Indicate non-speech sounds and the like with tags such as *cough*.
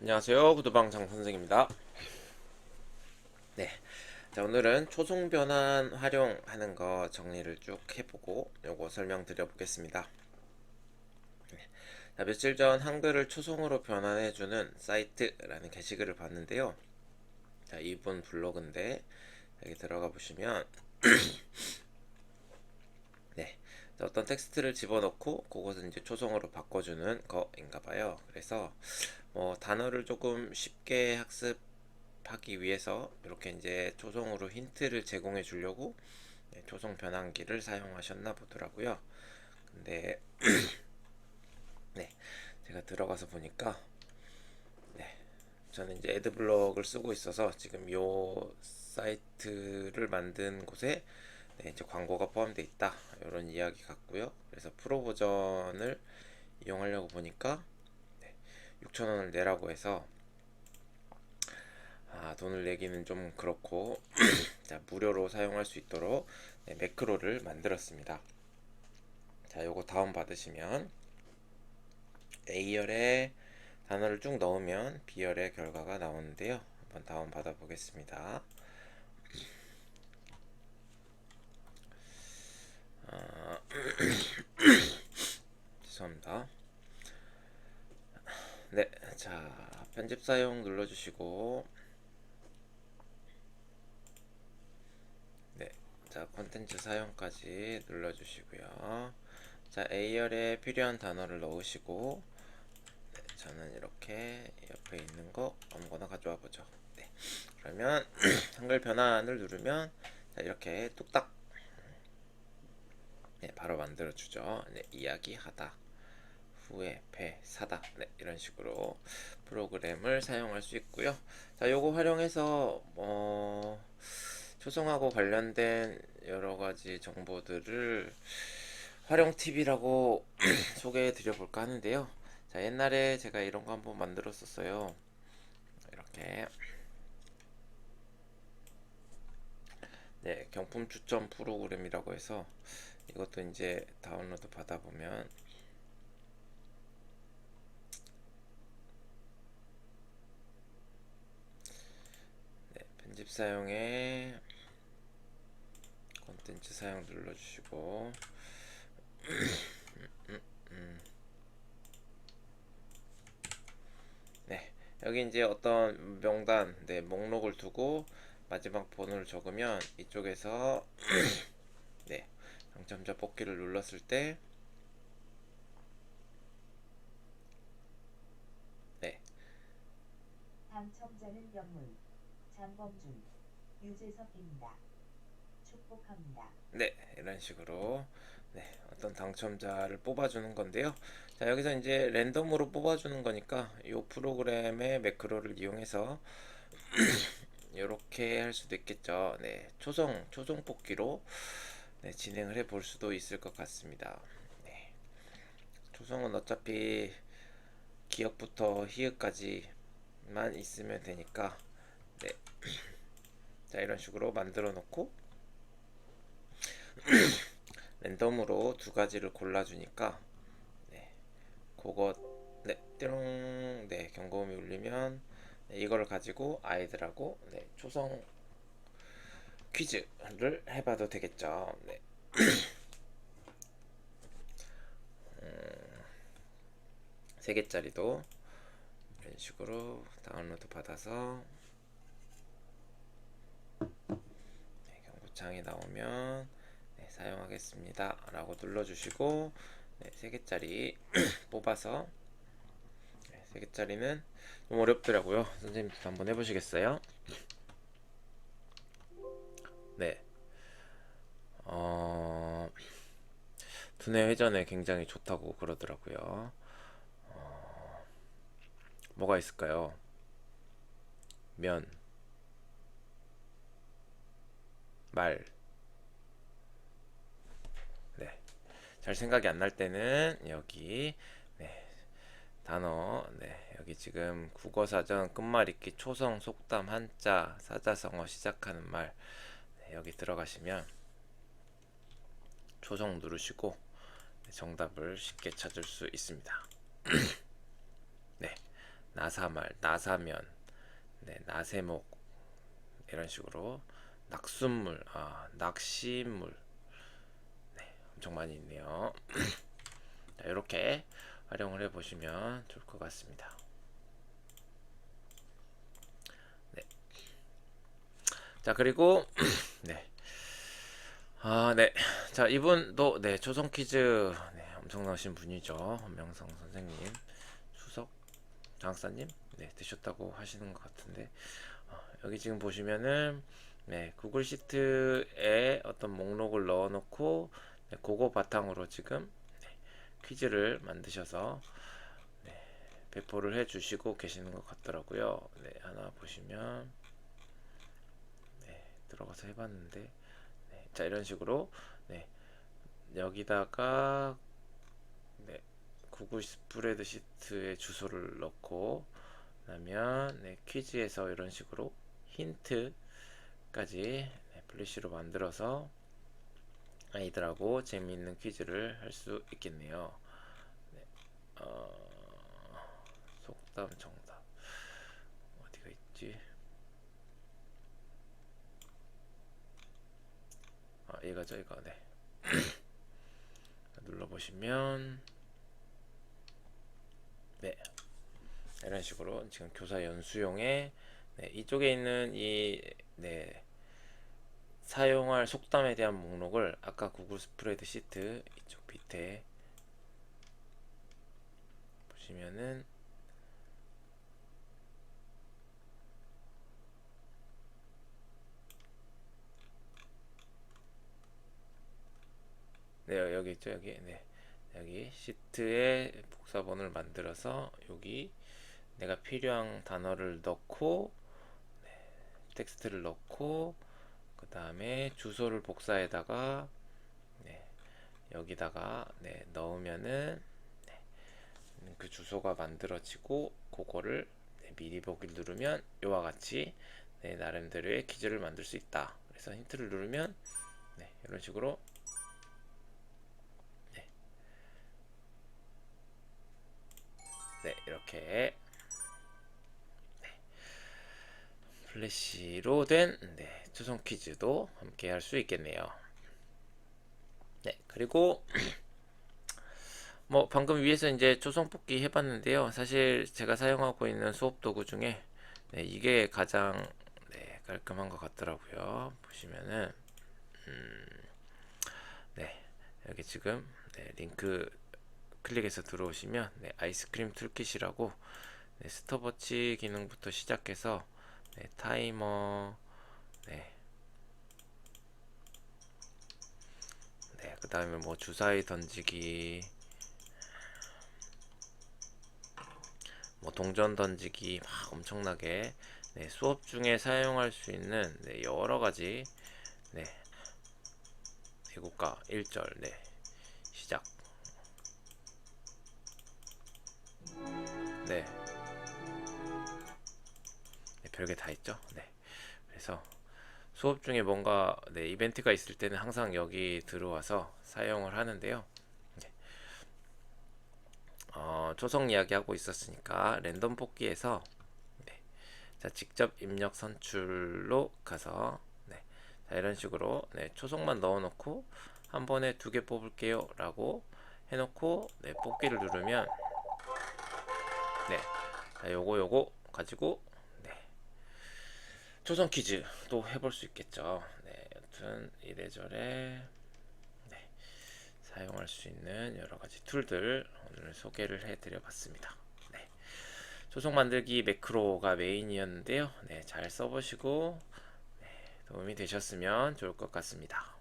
안녕하세요. 구두방 장선생입니다. 네. 자, 오늘은 초송 변환 활용하는 거 정리를 쭉 해보고 요거 설명드려 보겠습니다. 네. 자, 며칠 전 한글을 초송으로 변환해주는 사이트라는 게시글을 봤는데요. 자, 이분 블로그인데 여기 들어가 보시면 *clears throat* 어떤 텍스트를 집어넣고 그것을 이제 초성으로 바꿔주는 거인가 봐요. 그래서 뭐 단어를 조금 쉽게 학습하기 위해서 이렇게 이제 초성으로 힌트를 제공해 주려고 네, 초성 변환기를 사용하셨나 보더라고요. 근데 *clears throat* 네. 제가 들어가서 보니까 네. 저는 이제 애드블럭을 쓰고 있어서 지금 요 사이트를 만든 곳에 네, 이제 광고가 포함되어 있다 이런 이야기 같고요. 그래서 프로 버전을 이용하려고 보니까 네, 6,000원을 내라고 해서 아, 돈을 내기는 좀 그렇고 *clears throat* 자, 무료로 사용할 수 있도록 네, 매크로를 만들었습니다. 자, 요거 다운 받으시면 A열에 단어를 쭉 넣으면 B열의 결과가 나오는데요. 한번 다운 받아 보겠습니다. 아, *coughs* 죄송합니다. 네, 자 편집 사용 눌러주시고 네, 자 콘텐츠 사용까지 눌러주시고요. 자 A열에 필요한 단어를 넣으시고 네, 저는 이렇게 옆에 있는 거 아무거나 가져와 보죠. 네, 그러면 *clears throat* 한글 변환을 누르면 자, 이렇게 뚝딱 네, 바로 만들어 주죠. 네, 이야기하다. 후에 배 사다. 네, 이런 식으로 프로그램을 사용할 수 있고요. 자, 요거 활용해서 뭐 초성하고 관련된 여러 가지 정보들을 활용 팁이라고 *clears throat* 소개해 드려 볼까 하는데요. 자, 옛날에 제가 이런 거 한번 만들었었어요. 이렇게 네, 경품 추천 프로그램이라고 해서 이것도 이제 다운로드 받아보면 네, 편집 사용에 콘텐츠 사용 눌러주시고 네, 여기 이제 어떤 명단, 네, 목록을 두고 마지막 번호를 적으면 이쪽에서 네, *clears throat* 당첨자 뽑기를 눌렀을 때 네, 당첨자는 영문 장범준 유재석입니다. 축복합니다. 네, 이런 식으로 네, 어떤 당첨자를 뽑아주는 건데요. 자, 여기서 이제 랜덤으로 뽑아주는 거니까 이 프로그램의 매크로를 이용해서 *clears throat* 이렇게 할 수도 있겠죠. 네, 초성 초성 뽑기로 네, 진행을 해 볼 수도 있을 것 같습니다. 네. 초성은 어차피 기억부터 희읍까지만 있으면 되니까 네. *clears throat* 자, 이런 식으로 만들어 놓고 *clears throat* 랜덤으로 두 가지를 골라주니까 네, 그거 네, 띠롱 네, 경고음이 울리면 네, 이거를 가지고 아이들하고 네, 초성 퀴즈를 해봐도 되겠죠. 네. *clears throat* 음, 세 개짜리도 이런 식으로 다운로드 받아서 네, 경고창이 나오면 네, 사용하겠습니다 라고 눌러주시고 네, 3개짜리 *clears throat* 뽑아서 네, 3개짜리는 좀 어렵더라고요 선생님도 한번 해보시겠어요? 네 어... 두뇌 회전에 굉장히 좋다고 그러더라고요 어... 뭐가 있을까요? 면 말, 네. 잘 생각이 안 날 때는 여기 네. 단어 네. 여기 지금 국어사전 끝말잇기 초성 속담 한자 사자성어 시작하는 말 네. 여기 들어가시면 초성 누르시고 정답을 쉽게 찾을 수 있습니다. *clears throat* 네. 나 나사말, 나사면, 네, 나세목 이런 식으로 낙순물, 아, 낚시물, 네, 엄청 많이 있네요. *clears throat* 자, 이렇게 활용을 해보시면 좋을 것 같습니다. 자 그리고 *clears throat* 네. 아, 네. 자, 이분도 네, 조선 퀴즈 네, 엄청나신 분이죠. 헌명성 선생님, 수석 장사님, 네, 되셨다고 하시는 것 같은데 어, 여기 지금 보시면은 네, 구글 시트에 어떤 목록을 넣어 놓고 네, 그거 바탕으로 지금 네, 퀴즈를 만드셔서 네, 배포를 해 주시고 계시는 것 같더라고요. 네, 하나 보시면 네, 들어가서 해봤는데 네, 자 이런 식으로 네, 여기다가 네, 구글 스프레드 시트에 주소를 넣고 그러면 네, 퀴즈에서 이런 식으로 힌트까지 네, 플래시로 만들어서 아이들하고 재미있는 퀴즈를 할 수 있겠네요. 네, 어, 속담 정답 어디가 있지? 아, 얘가죠, 이거. 네. *clears throat* 눌러보시면, 네. 이런 식으로 지금 교사 연수용에, 네, 이쪽에 있는 이, 네, 사용할 속담에 대한 목록을 아까 구글 스프레드 시트 이쪽 밑에 보시면은 네 여기 있죠? 여기? 네. 여기 시트에 복사본을 만들어서 여기 내가 필요한 단어를 넣고 네, 텍스트를 넣고 그 다음에 주소를 복사에다가 네, 여기다가 네, 넣으면은 네, 그 주소가 만들어지고 그거를 네, 미리 보기를 누르면 이와 같이 네, 나름대로의 퀴즈를 만들 수 있다. 그래서 힌트를 누르면 네, 이런 식으로 네, 이렇게 네, 플래시로 된 네, 초성 퀴즈도 함께 할 수 있겠네요. 네, 그리고 *clears throat* 뭐 방금 위에서 이제 초성 뽑기 해봤는데요. 사실 제가 사용하고 있는 수업 도구 중에 네, 이게 가장 네, 깔끔한 것 같더라고요. 보시면은 음, 네, 여기 지금 네, 링크 클릭해서 들어오시면 네, 아이스크림 툴킷이라고 네, 스톱워치 기능부터 시작해서 네, 타이머 네, 네, 그 다음에 뭐 주사위 던지기 뭐 동전 던지기 막 엄청나게 네, 수업 중에 사용할 수 있는 네, 여러 가지 네, 대국가 1절 네, 시작 네. 네, 별게 다 있죠. 네. 그래서 수업 중에 뭔가 네, 이벤트가 있을 때는 항상 여기 들어와서 사용을 하는데요. 네. 어, 초성 이야기 하고 있었으니까 랜덤 뽑기에서 네. 자, 직접 입력 선출로 가서 네. 자, 이런 식으로 네, 초성만 넣어놓고 한 번에 두 개 뽑을게요 라고 해놓고 네, 뽑기를 누르면 네. 자, 요거 요거 가지고 네. 초성 퀴즈 또 해볼 수 있겠죠. 네. 여튼 이래저래 네. 사용할 수 있는 여러 가지 툴들 오늘 소개를 해드려 봤습니다. 네. 초성 만들기 매크로가 메인이었는데요. 네. 잘 써보시고 네. 도움이 되셨으면 좋을 것 같습니다.